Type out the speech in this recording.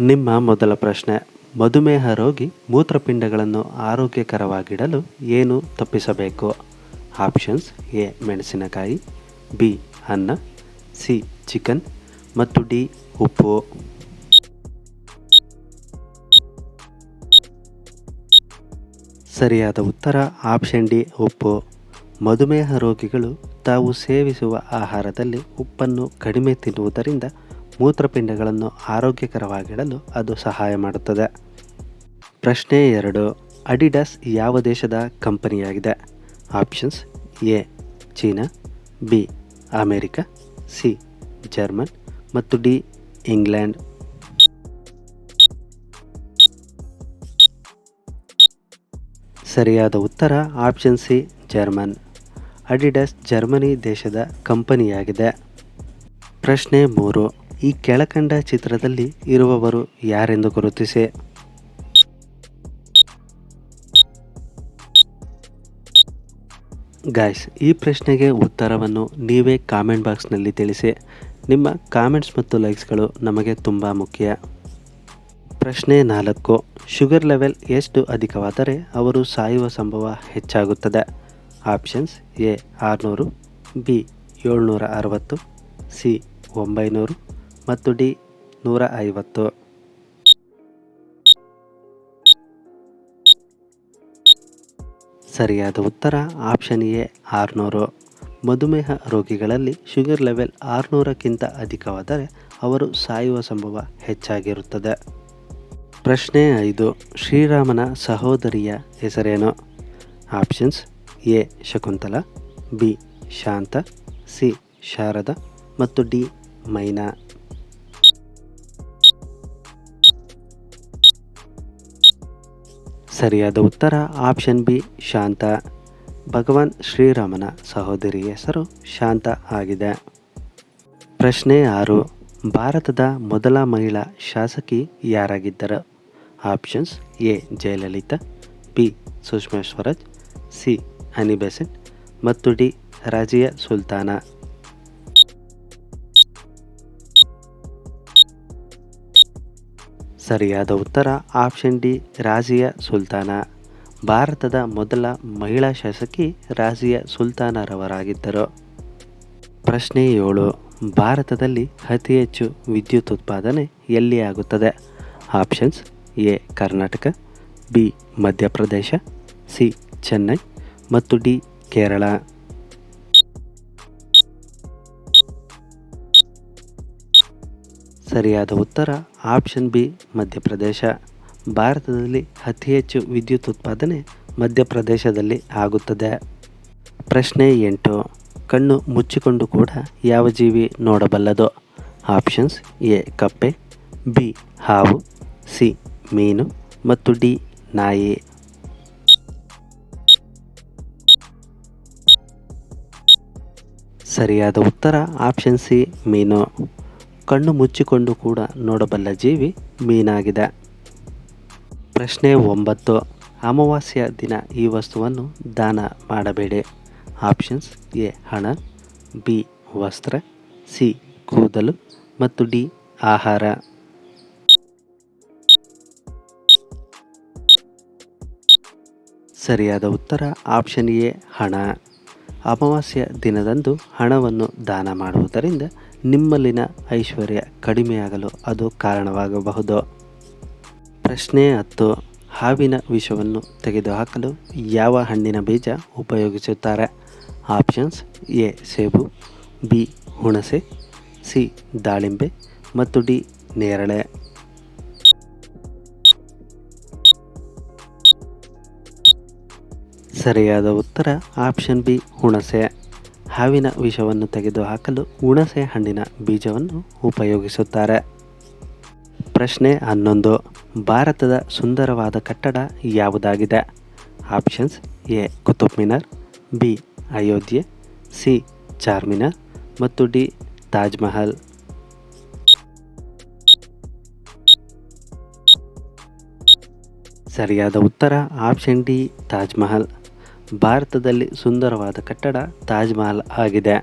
ನಿಮ್ಮ ಮೊದಲ ಪ್ರಶ್ನೆ, ಮಧುಮೇಹ ರೋಗಿ ಮೂತ್ರಪಿಂಡಗಳನ್ನು ಆರೋಗ್ಯಕರವಾಗಿಡಲು ಏನು ತಪ್ಪಿಸಬೇಕು? ಆಪ್ಷನ್ಸ್, ಎ, ಮೆಣಸಿನಕಾಯಿ, ಬಿ, ಅನ್ನ, ಸಿ, ಚಿಕನ್ ಮತ್ತು ಡಿ, ಉಪ್ಪು. ಸರಿಯಾದ ಉತ್ತರ, ಆಪ್ಷನ್ ಡಿ, ಉಪ್ಪು. ಮಧುಮೇಹ ರೋಗಿಗಳು ತಾವು ಸೇವಿಸುವ ಆಹಾರದಲ್ಲಿ ಉಪ್ಪನ್ನು ಕಡಿಮೆ ತಿನ್ನುವುದರಿಂದ ಮೂತ್ರಪಿಂಡಗಳನ್ನು ಆರೋಗ್ಯಕರವಾಗಿಡಲು ಅದು ಸಹಾಯ ಮಾಡುತ್ತದೆ. ಪ್ರಶ್ನೆ ಎರಡು, ಅಡಿಡಾಸ್ ಯಾವ ದೇಶದ ಕಂಪನಿಯಾಗಿದೆ? Options A, China, B, America, C, German ಮತ್ತು ಡಿ, ಇಂಗ್ಲೆಂಡ್. ಸರಿಯಾದ ಉತ್ತರ option C, German. Adidas Germany ದೇಶದ ಕಂಪನಿಯಾಗಿದೆ. ಪ್ರಶ್ನೆ ಮೂರು ಈ ಕೆಳಕಂಡ ಚಿತ್ರದಲ್ಲಿ ಇರುವವರು ಯಾರೆಂದು ಗುರುತಿಸಿ. ಗಾಯ್ಸ್ ಈ ಪ್ರಶ್ನೆಗೆ ಉತ್ತರವನ್ನು ನೀವೇ ಕಾಮೆಂಟ್ ಬಾಕ್ಸ್ನಲ್ಲಿ ತಿಳಿಸಿ. ನಿಮ್ಮ ಕಾಮೆಂಟ್ಸ್ ಮತ್ತು ಲೈಕ್ಸ್ಗಳು ನಮಗೆ ತುಂಬ ಮುಖ್ಯ. ಪ್ರಶ್ನೆ ನಾಲ್ಕು ಶುಗರ್ ಲೆವೆಲ್ ಎಷ್ಟು ಅಧಿಕವಾದರೆ ಅವರು ಸಾಯುವ ಸಂಭವ ಹೆಚ್ಚಾಗುತ್ತದೆ? ಆಪ್ಷನ್ಸ್ ಎ, ಆರುನೂರು, ಬಿ, ಏಳ್ನೂರ ಅರವತ್ತು, ಸಿ, ಒಂಬೈನೂರು ಮತ್ತು ಡಿ ನೂರ ಐವತ್ತು. ಸರಿಯಾದ ಉತ್ತರ ಆಪ್ಷನ್ ಎ, ಆರುನೂರು. ಮಧುಮೇಹ ರೋಗಿಗಳಲ್ಲಿ ಶುಗರ್ ಲೆವೆಲ್ ಆರುನೂರಕ್ಕಿಂತ ಅಧಿಕವಾದರೆ ಅವರು ಸಾಯುವ ಸಂಭವ ಹೆಚ್ಚಾಗಿರುತ್ತದೆ. ಪ್ರಶ್ನೆ ಐದು, ಶ್ರೀರಾಮನ ಸಹೋದರಿಯ ಹೆಸರೇನು? Options A, Shakuntala, B, Shanta, C, Sharada ಮತ್ತು ಡಿ, ಮೈನಾ. ಸರಿಯಾದ ಉತ್ತರ ಆಪ್ಷನ್ ಬಿ, ಶಾಂತ. ಭಗವಾನ್ ಶ್ರೀರಾಮನ ಸಹೋದರಿ ಹೆಸರು ಶಾಂತ ಆಗಿದೆ. ಪ್ರಶ್ನೆ ಆರು, ಭಾರತದ ಮೊದಲ ಮಹಿಳಾ ಶಾಸಕಿ ಯಾರಾಗಿದ್ದರು? Options A, Jayalalithaa, B, Sushma Swaraj, C, Annie Besant ಮತ್ತು ಡಿ, ರಾಜಿಯಾ ಸುಲ್ತಾನ. ಸರಿಯಾದ ಉತ್ತರ ಆಪ್ಷನ್ ಡಿ, ರಾಜಿಯಾ ಸುಲ್ತಾನ. ಭಾರತದ ಮೊದಲ ಮಹಿಳಾ ಶಾಸಕಿ ರಾಜಿಯಾ ಸುಲ್ತಾನರವರಾಗಿದ್ದರು. ಪ್ರಶ್ನೆ ಏಳು, ಭಾರತದಲ್ಲಿ ಅತಿ ಹೆಚ್ಚು ವಿದ್ಯುತ್ ಉತ್ಪಾದನೆ ಎಲ್ಲಿ ಆಗುತ್ತದೆ? Options A, Karnataka, B, Madhya Pradesh, C, Chennai ಮತ್ತು ಡಿ, ಕೇರಳ. ಸರಿಯಾದ ಉತ್ತರ ಆಪ್ಷನ್ ಬಿ, ಮಧ್ಯಪ್ರದೇಶ. ಭಾರತದಲ್ಲಿ ಅತಿ ಹೆಚ್ಚು ವಿದ್ಯುತ್ ಉತ್ಪಾದನೆ ಮಧ್ಯಪ್ರದೇಶದಲ್ಲಿ ಆಗುತ್ತದೆ. ಪ್ರಶ್ನೆ ಎಂಟು, ಕಣ್ಣು ಮುಚ್ಚಿಕೊಂಡು ಕೂಡ ಯಾವ ಜೀವಿ ನೋಡಬಲ್ಲದು? ಆಪ್ಷನ್ಸ್ ಎ, ಕಪ್ಪೆ, ಬಿ, ಹಾವು, ಸಿ, ಮೀನು ಮತ್ತು ಡಿ, ನಾಯಿ. ಸರಿಯಾದ ಉತ್ತರ ಆಪ್ಷನ್ ಸಿ, ಮೀನು. ಕಣ್ಣು ಮುಚ್ಚಿಕೊಂಡು ಕೂಡ ನೋಡಬಲ್ಲ ಜೀವಿ ಮೀನಾಗಿದೆ. ಪ್ರಶ್ನೆ ಒಂಬತ್ತು. ಅಮಾವಾಸ್ಯ ದಿನ ಈ ವಸ್ತುವನ್ನು ದಾನ ಮಾಡಬೇಡಿ. ಆಪ್ಷನ್ಸ್ ಎ, ಹಣ, ಬಿ, ವಸ್ತ್ರ, ಸಿ, ಕೂದಲು ಮತ್ತು ಡಿ, ಆಹಾರ. ಸರಿಯಾದ ಉತ್ತರ ಆಪ್ಷನ್ ಎ, ಹಣ. ಅಮಾವಾಸ್ಯ ದಿನದಂದು ಹಣವನ್ನು ದಾನ ಮಾಡುವುದರಿಂದ ನಿಮ್ಮಲ್ಲಿನ ಐಶ್ವರ್ಯ ಕಡಿಮೆಯಾಗಲು ಅದು ಕಾರಣವಾಗಬಹುದು. ಪ್ರಶ್ನೆ ಹತ್ತು, ಹಾವಿನ ವಿಷವನ್ನು ತೆಗೆದುಹಾಕಲು ಯಾವ ಹಣ್ಣಿನ ಬೀಜ ಉಪಯೋಗಿಸುತ್ತಾರೆ? ಆಪ್ಷನ್ಸ್ ಎ, ಸೇಬು, ಬಿ, ಹುಣಸೆ, ಸಿ, ದಾಳಿಂಬೆ ಮತ್ತು ಡಿ, ನೇರಳೆ. ಸರಿಯಾದ ಉತ್ತರ ಆಪ್ಷನ್ ಬಿ, ಹುಣಸೆ. ಹಾವಿನ ವಿಷವನ್ನು ತೆಗೆದುಹಾಕಲು ಹುಣಸೆ ಹಣ್ಣಿನ ಬೀಜವನ್ನು ಉಪಯೋಗಿಸುತ್ತಾರೆ. ಪ್ರಶ್ನೆ ಹನ್ನೊಂದು. ಭಾರತದ ಸುಂದರವಾದ ಕಟ್ಟಡ ಯಾವುದಾಗಿದೆ? Options A, Qutub Minar, B, Ayodhya, C Charminar ಮತ್ತು ಡಿ, ತಾಜ್ ಮಹಲ್. ಸರಿಯಾದ ಉತ್ತರ ಆಪ್ಷನ್ ಡಿ, ತಾಜ್ ಮಹಲ್. ಭಾರತದಲ್ಲಿ ಸುಂದರವಾದ ಕಟ್ಟಡ ತಾಜ್ ಮಹಲ್ ಆಗಿದೆ.